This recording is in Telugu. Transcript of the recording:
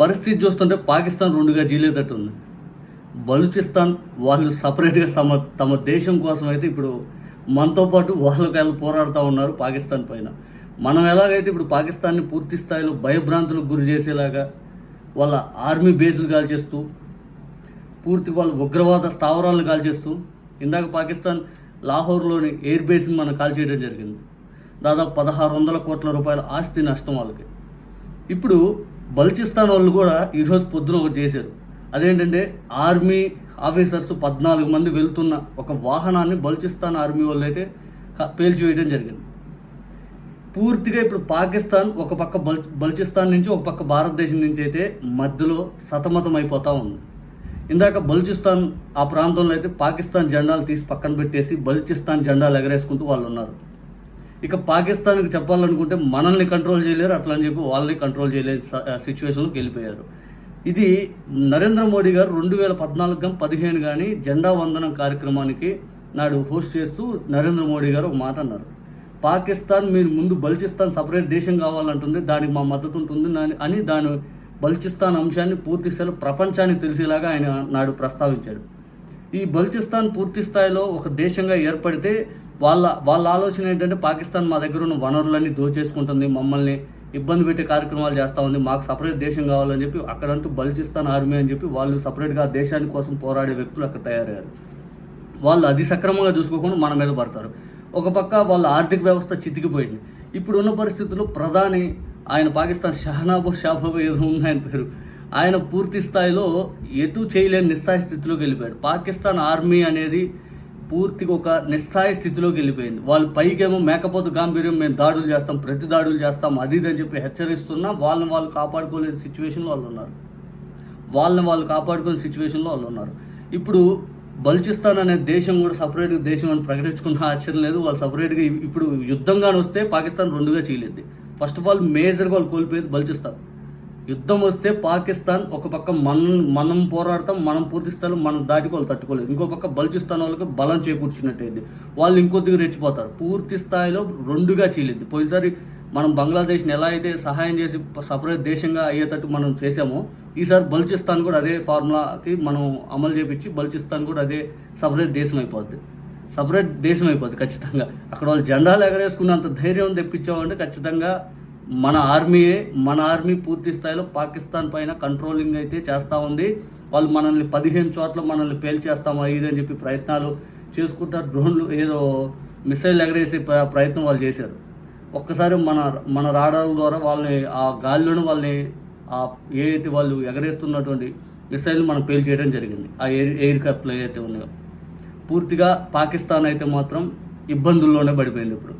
పరిస్థితి చూస్తుంటే పాకిస్తాన్ రెండుగా జీలేదట్టు ఉంది బలూచిస్తాన్ వాళ్ళు సపరేట్గా తమ తమ దేశం కోసం అయితే ఇప్పుడు మనతో పాటు వాళ్ళకి వాళ్ళు పోరాడుతూ ఉన్నారు పాకిస్తాన్ పైన. మనం ఎలాగైతే ఇప్పుడు పాకిస్తాన్ని పూర్తి స్థాయిలో భయభ్రాంతులకు గురి చేసేలాగా వాళ్ళ ఆర్మీ బేసులు కాల్చేస్తూ పూర్తి వాళ్ళ ఉగ్రవాద స్థావరాలను కాల్చేస్తూ ఇందాక పాకిస్తాన్ లాహోర్లోని ఎయిర్ బేస్ని మనం కాల్చేయడం జరిగింది. దాదాపు పదహారు వందల కోట్ల రూపాయల ఆస్తి నష్టం వాళ్ళకి. ఇప్పుడు బల్చిస్తాన్ వాళ్ళు కూడా ఈరోజు పొద్దున ఒకటి చేశారు. అదేంటంటే ఆర్మీ ఆఫీసర్స్ పద్నాలుగు మంది వెళ్తున్న ఒక వాహనాన్ని బల్చిస్తాన్ ఆర్మీ వాళ్ళు అయితే పేల్చివేయడం జరిగింది. పూర్తిగా ఇప్పుడు పాకిస్తాన్ ఒక పక్క బల్ బల్చిస్తాన్ నుంచి ఒక పక్క భారతదేశం నుంచి అయితే మధ్యలో సతమతం అయిపోతూ ఉంది. ఇందాక బల్చిస్తాన్ ఆ ప్రాంతంలో అయితే పాకిస్తాన్ జెండాలు తీసి పక్కన పెట్టేసి బల్చిస్తాన్ జెండాలు ఎగరేసుకుంటూ వాళ్ళు ఉన్నారు. ఇక పాకిస్తాన్కి చెప్పాలనుకుంటే మనల్ని కంట్రోల్ చేయలేరు అట్లా అని చెప్పి వాళ్ళని కంట్రోల్ చేయలేని సిచ్యువేషన్లోకి వెళ్ళిపోయారు. ఇది నరేంద్ర మోడీ గారు రెండు వేల పద్నాలుగు కానీ పదిహేను కానీ జెండా వందనం కార్యక్రమానికి నాడు హోస్ట్ చేస్తూ నరేంద్ర మోడీ గారు ఒక మాట అన్నారు. పాకిస్తాన్ మీరు ముందు బల్చిస్తాన్ సపరేట్ దేశం కావాలంటుంది దానికి మా మద్దతు ఉంటుంది దాని- అని దాని బల్చిస్తాన్ అంశాన్ని పూర్తి స్థాయిలో ప్రపంచానికి తెలిసేలాగా ఆయన నాడు ప్రస్తావించాడు. ఈ బల్చిస్తాన్ పూర్తి స్థాయిలో ఒక దేశంగా ఏర్పడితే వాళ్ళ వాళ్ళ ఆలోచన ఏంటంటే పాకిస్తాన్ మా దగ్గర ఉన్న వనరులన్నీ దోచేసుకుంటుంది మమ్మల్ని ఇబ్బంది పెట్టే కార్యక్రమాలు చేస్తూ ఉంది మాకు సపరేట్ దేశం కావాలని చెప్పి అక్కడంటూ బలుచిస్తాన్ ఆర్మీ అని చెప్పి వాళ్ళు సపరేట్గా దేశాని కోసం పోరాడే వ్యక్తులు అక్కడ తయారయ్యారు. వాళ్ళు అది సక్రమంగా చూసుకోకుండా మన మీద పడతారు. ఒక పక్క వాళ్ళ ఆర్థిక వ్యవస్థ చితికిపోయింది. ఇప్పుడు ఉన్న పరిస్థితుల్లో ప్రధాని ఆయన పాకిస్తాన్ షహనాబు షాబాబు ఏదో ఉంది ఆయన పేరు. ఆయన పూర్తి స్థాయిలో ఎటు చేయలేని నిస్సాయ స్థితిలోకి వెళ్ళిపోయాడు. పాకిస్తాన్ ఆర్మీ అనేది పూర్తిగా ఒక నిస్సాయ స్థితిలోకి వెళ్ళిపోయింది. వాళ్ళు పైకేమో మేకపోతు గాంభీర్యం మేము దాడులు చేస్తాం ప్రతి దాడులు చేస్తాం అది ఇది అని చెప్పి హెచ్చరిస్తున్నా వాళ్ళని వాళ్ళు కాపాడుకోలేని సిచ్యువేషన్లో వాళ్ళు ఉన్నారు. వాళ్ళని వాళ్ళు కాపాడుకునే సిచ్యువేషన్లో వాళ్ళు ఉన్నారు. ఇప్పుడు బలుచిస్తాన్ అనే దేశం కూడా సపరేట్గా దేశం అని ప్రకటించుకున్న ఆశ్చర్యం లేదు. వాళ్ళు సపరేట్గా ఇప్పుడు యుద్ధంగానే వస్తే పాకిస్తాన్ రెండుగా చీలిద్ది ఫస్ట్ ఆఫ్ ఆల్ మేజర్గా వాళ్ళు కోల్పోయేది బలుచిస్తాన్. యుద్ధం వస్తే పాకిస్తాన్ ఒక పక్క మనం మనం పోరాడతాం మనం పూర్తి స్థాయిలో మనం దాటికి వాళ్ళు తట్టుకోలేదు ఇంకో పక్క బల్చిస్తాన్ వాళ్ళకి బలం చేకూర్చున్నట్టయింది వాళ్ళు ఇంకొద్దిగా రెచ్చిపోతారు. పూర్తి స్థాయిలో రెండుగా చీలిద్ది పోయినసారి మనం బంగ్లాదేశ్ని ఎలా అయితే సహాయం చేసి సపరేట్ దేశంగా అయ్యేటట్టు మనం చేసామో ఈసారి బల్చిస్తాన్ కూడా అదే ఫార్ములాకి మనం అమలు చేపించి బల్చిస్తాన్ కూడా అదే సపరేట్ దేశం అయిపోద్ది. సపరేట్ దేశం అయిపోద్ది ఖచ్చితంగా. అక్కడ వాళ్ళు జెండాలు ఎగరేసుకున్నంత ధైర్యం తెప్పించామంటే ఖచ్చితంగా మన ఆర్మీయే మన ఆర్మీ పూర్తి స్థాయిలో పాకిస్తాన్ పైన కంట్రోలింగ్ అయితే చేస్తూ ఉంది. వాళ్ళు మనల్ని పదిహేను చోట్ల మనల్ని పేల్చేస్తామా ఇది అని చెప్పి ప్రయత్నాలు చేసుకుంటారు. డ్రోన్లు ఏదో మిసైల్ ఎగరేసే ప్రయత్నం వాళ్ళు చేశారు. ఒక్కసారి మన మన రాడాల ద్వారా వాళ్ళని ఆ గాలిలోనే వాళ్ళని ఆ ఏదైతే వాళ్ళు ఎగరేస్తున్నటువంటి మిసైల్ మనం పేల్చేయడం జరిగింది. ఆ ఎయిర్ ఎయిర్ క్రాఫ్ట్లు ఏదైతే ఉన్నాయో. పూర్తిగా పాకిస్తాన్ అయితే మాత్రం ఇబ్బందుల్లోనే పడిపోయింది ఇప్పుడు.